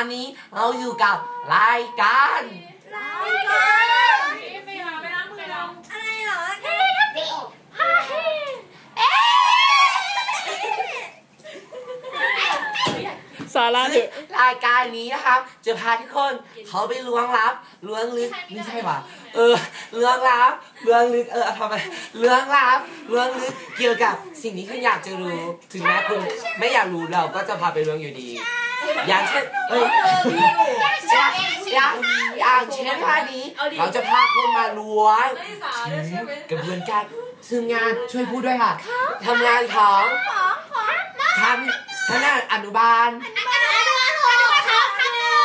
อนนี้เราอยู่กับรายการรายการไปหาไปล้างมือเราอะไรเหรอเฮ้ยทัพปี้ฮ่าเฮ้เอ๊สาระเถซึ่งอะรายการนี้นะครับจะพาทุกคนเขาไปล้วงลับล้วงลึกไม่ใช่ป่ะเออล้วงลับล้วงลึกเออทำไมล้วงลับล้วงลึกเกี่ยวกับสิ่งที่คุณอยากจะรู้ ถึงแม้คุณไม่อยากรู้เราก็จะพาไปล้วงอยู่ดี อย่างเช่นเอ้ยอย่างอย่างอย่างเช่นท่านี้เราจะพาคนมาล้วงไม่ได้สาด้วยใช่ไหมกระบวนการซึ่งงานช่วยพูดด้วยค่ะทำงานของของของชั้นชั้นอนุบาลอนุบาลอนุบาลหกครับคำหนึ่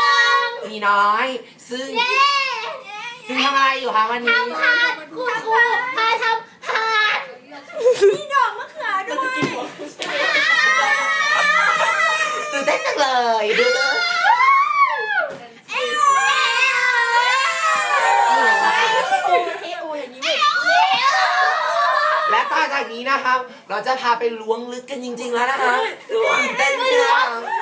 งมีน้อย ซึ่งเย้ซึ่งทำอะไรอยู่คะวันนี้ทำพานคุณครูพาทำพานมีดอกมะเขือด้วย ตื่น เต้นจังเลยเอ้ยและต่อจากนี้นะครับ เราจะพาไปล้วงลึกกันจริงๆแล้วนะคะตื่นเต้นจังได้หลวงตื่นเต้นได้